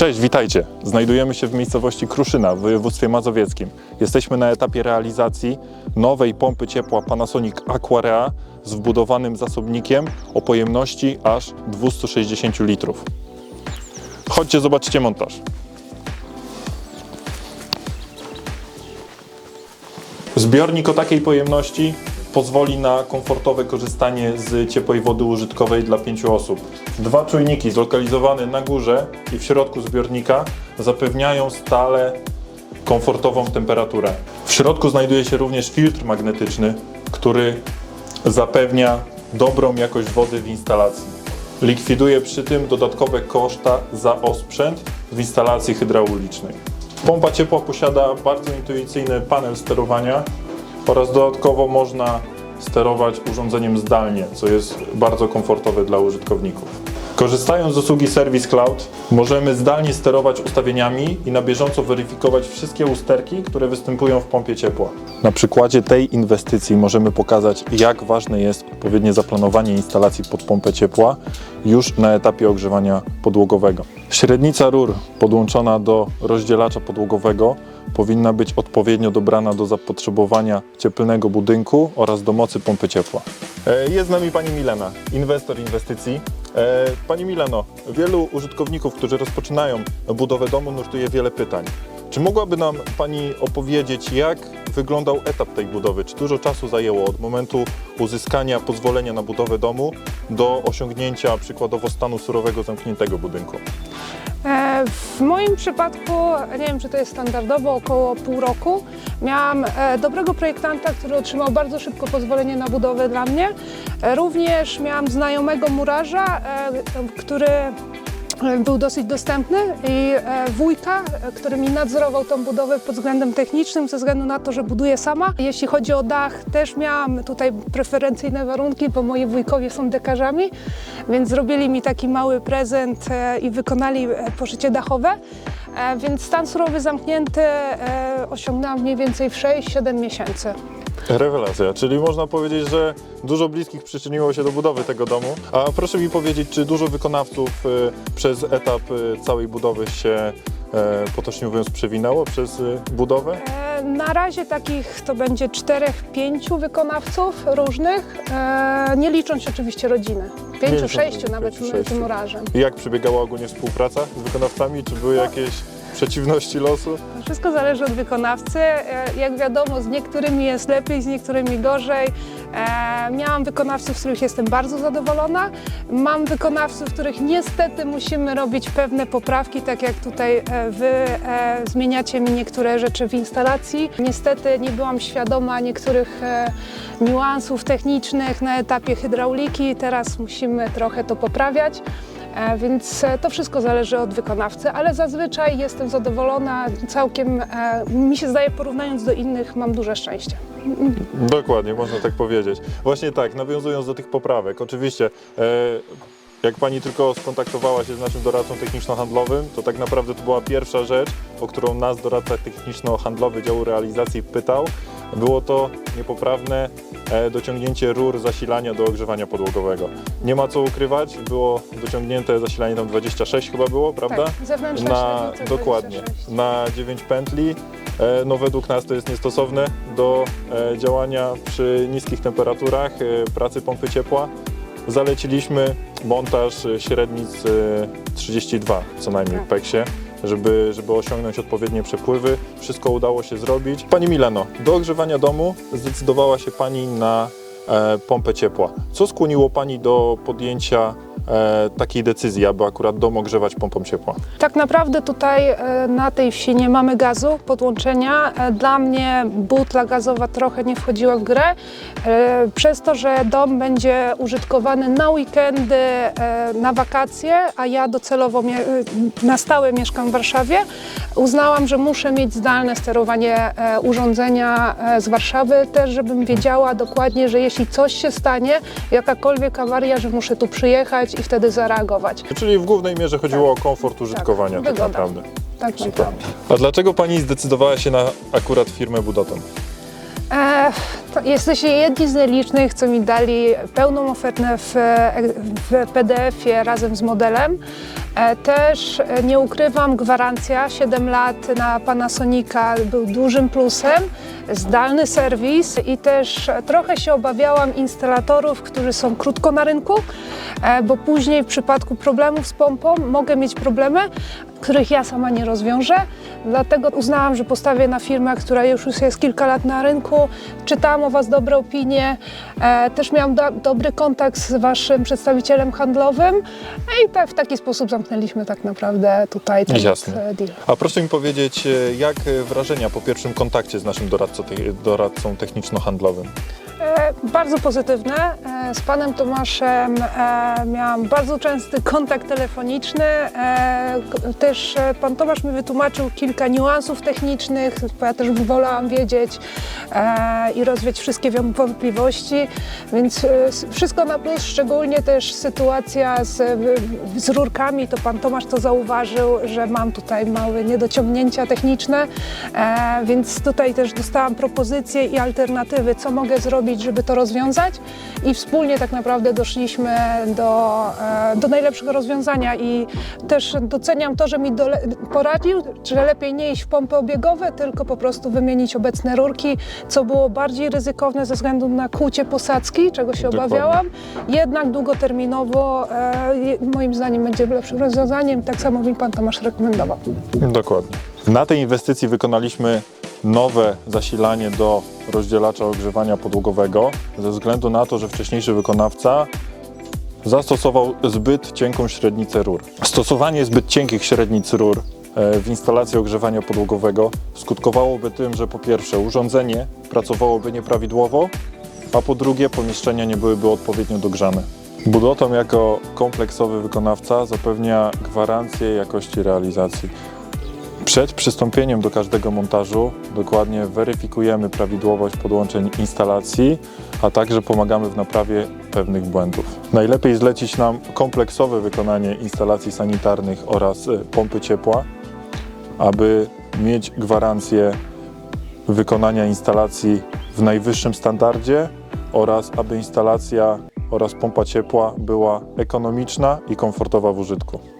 Cześć, witajcie. Znajdujemy się w miejscowości Kruszyna w województwie mazowieckim. Jesteśmy na etapie realizacji nowej pompy ciepła Panasonic Aquarea z wbudowanym zasobnikiem o pojemności aż 260 litrów. Chodźcie, zobaczcie montaż. Zbiornik o takiej pojemności pozwoli na komfortowe korzystanie z ciepłej wody użytkowej dla pięciu osób. Dwa czujniki zlokalizowane na górze i w środku zbiornika zapewniają stale komfortową temperaturę. W środku znajduje się również filtr magnetyczny, który zapewnia dobrą jakość wody w instalacji. Likwiduje przy tym dodatkowe koszta za osprzęt w instalacji hydraulicznej. Pompa ciepła posiada bardzo intuicyjny panel sterowania oraz dodatkowo można sterować urządzeniem zdalnie, co jest bardzo komfortowe dla użytkowników. Korzystając z usługi Service Cloud, możemy zdalnie sterować ustawieniami i na bieżąco weryfikować wszystkie usterki, które występują w pompie ciepła. Na przykładzie tej inwestycji możemy pokazać, jak ważne jest odpowiednie zaplanowanie instalacji pod pompę ciepła już na etapie ogrzewania podłogowego. Średnica rur podłączona do rozdzielacza podłogowego powinna być odpowiednio dobrana do zapotrzebowania cieplnego budynku oraz do mocy pompy ciepła. E, Jest z nami pani Milena, inwestor inwestycji. E, Pani Mileno, wielu użytkowników, którzy rozpoczynają budowę domu, nurtuje wiele pytań. Czy mogłaby nam Pani opowiedzieć, jak wyglądał etap tej budowy? Czy dużo czasu zajęło od momentu uzyskania pozwolenia na budowę domu do osiągnięcia przykładowo stanu surowego zamkniętego budynku? E, W moim przypadku, nie wiem czy to jest standardowo, około pół roku. Miałam e, dobrego projektanta, który otrzymał bardzo szybko pozwolenie na budowę dla mnie. Również miałam znajomego murarza, e, który e, był dosyć dostępny i e, wujka, który mi nadzorował tą budowę pod względem technicznym, ze względu na to, że buduję sama. Jeśli chodzi o dach, też miałam tutaj preferencyjne warunki, bo moi wujkowie są dekarzami, więc zrobili mi taki mały prezent i wykonali poszycie dachowe. Więc stan surowy zamknięty osiągnęłam mniej więcej w 6-7 miesięcy. Rewelacja, czyli można powiedzieć, że dużo bliskich przyczyniło się do budowy tego domu. A proszę mi powiedzieć, czy dużo wykonawców y, przez etap y, całej budowy się, e, potocznie mówiąc, przewinęło przez y, budowę? E, Na razie takich to będzie 4-5 wykonawców różnych, e, nie licząc oczywiście rodziny. licząc 5-6 nawet pięciu, sześciu. tym murarzem. I jak przebiegała ogólnie współpraca z wykonawcami? Czy były jakieś przeciwności losu? Wszystko zależy od wykonawcy. E, Jak wiadomo, z niektórymi jest lepiej, z niektórymi gorzej. E, Miałam wykonawców, z których jestem bardzo zadowolona. Mam wykonawców, których niestety musimy robić pewne poprawki, tak jak tutaj e, Wy zmieniacie mi niektóre rzeczy w instalacji. Niestety nie byłam świadoma niektórych niuansów technicznych na etapie hydrauliki. Teraz musimy trochę to poprawiać. E, Więc e, to wszystko zależy od wykonawcy, ale zazwyczaj jestem zadowolona, całkiem e, mi się zdaje, porównując do innych, mam duże szczęście. Dokładnie, można tak powiedzieć. Właśnie tak, nawiązując do tych poprawek, oczywiście. E, jak pani tylko skontaktowała się z naszym doradcą techniczno-handlowym, to tak naprawdę to była pierwsza rzecz, o którą nas doradca techniczno-handlowy działu realizacji pytał. Było to niepoprawne e, dociągnięcie rur zasilania do ogrzewania podłogowego. Nie ma co ukrywać, było dociągnięte zasilanie tam 26 chyba było, prawda? Tak, na, dokładnie, 26. na 9 pętli. E, No według nas to jest niestosowne do e, działania przy niskich temperaturach pracy pompy ciepła. Zaleciliśmy montaż średnic e, 32 co najmniej w Tak. Żeby, żeby osiągnąć odpowiednie przepływy. Wszystko udało się zrobić. Pani Mileno, do ogrzewania domu zdecydowała się Pani na e, pompę ciepła. Co skłoniło Pani do podjęcia takiej decyzji, aby akurat dom ogrzewać pompą ciepła? Tak naprawdę tutaj e, na tej wsi nie mamy gazu, podłączenia. E, Dla mnie butla gazowa trochę nie wchodziła w grę. E, Przez to, że dom będzie użytkowany na weekendy, e, na wakacje, a ja docelowo e, na stałe mieszkam w Warszawie, uznałam, że muszę mieć zdalne sterowanie e, urządzenia e, z Warszawy, też żebym wiedziała dokładnie, że jeśli coś się stanie, jakakolwiek awaria, że muszę tu przyjechać i wtedy zareagować. Czyli w głównej mierze chodziło o komfort użytkowania tak, wygoda. naprawdę. Tak Super. naprawdę. A dlaczego Pani zdecydowała się na akurat firmę Budoton? Jesteście jedni z nielicznych, co mi dali pełną ofertę w, w PDF-ie razem z modelem. E, też e, nie ukrywam, gwarancja 7 lat na Panasonica był dużym plusem, zdalny serwis i też trochę się obawiałam instalatorów, którzy są krótko na rynku, e, bo później w przypadku problemów z pompą mogę mieć problemy, których ja sama nie rozwiążę. Dlatego uznałam, że postawię na firmę, która już jest kilka lat na rynku. Czytałam o Was dobre opinie, e, też miałam do, dobry kontakt z Waszym przedstawicielem handlowym e, i tak, w taki sposób zamknęliśmy tak naprawdę tutaj ten Jasne. deal. A proszę mi powiedzieć, e, jak e, wrażenia po pierwszym kontakcie z naszym doradcą, doradcą techniczno-handlowym? E, Bardzo pozytywne. E, Z panem Tomaszem e, miałam bardzo częsty kontakt telefoniczny. Też pan Tomasz mi wytłumaczył kilka niuansów technicznych, bo ja też wolałam wiedzieć i rozwiać wszystkie wątpliwości, więc wszystko na plus, szczególnie też sytuacja z, z rurkami, to pan Tomasz to zauważył, że mam tutaj małe niedociągnięcia techniczne, więc tutaj też dostałam propozycje i alternatywy, co mogę zrobić, żeby to rozwiązać i wspólnie tak naprawdę doszliśmy do, e, do najlepszego rozwiązania i też doceniam to, że mi dole, poradził, że lepiej nie iść w pompy obiegowe, tylko po prostu wymienić obecne rurki, co było bardziej ryzykowne ze względu na kłucie posadzki, czego się Dokładnie. obawiałam. Jednak długoterminowo e, moim zdaniem będzie lepszym rozwiązaniem, tak samo mi pan Tomasz rekomendował. Dokładnie. Na tej inwestycji wykonaliśmy nowe zasilanie do rozdzielacza ogrzewania podłogowego ze względu na to, że wcześniejszy wykonawca zastosował zbyt cienką średnicę rur. Stosowanie zbyt cienkich średnic rur e, w instalacji ogrzewania podłogowego skutkowałoby tym, że po pierwsze urządzenie pracowałoby nieprawidłowo, a po drugie pomieszczenia nie byłyby odpowiednio dogrzane. Budotom jako kompleksowy wykonawca zapewnia gwarancję jakości realizacji. Przed przystąpieniem do każdego montażu dokładnie weryfikujemy prawidłowość podłączeń instalacji, a także pomagamy w naprawie pewnych błędów. Najlepiej zlecić nam kompleksowe wykonanie instalacji sanitarnych oraz e, pompy ciepła, aby mieć gwarancję wykonania instalacji w najwyższym standardzie oraz aby instalacja oraz pompa ciepła była ekonomiczna i komfortowa w użytku.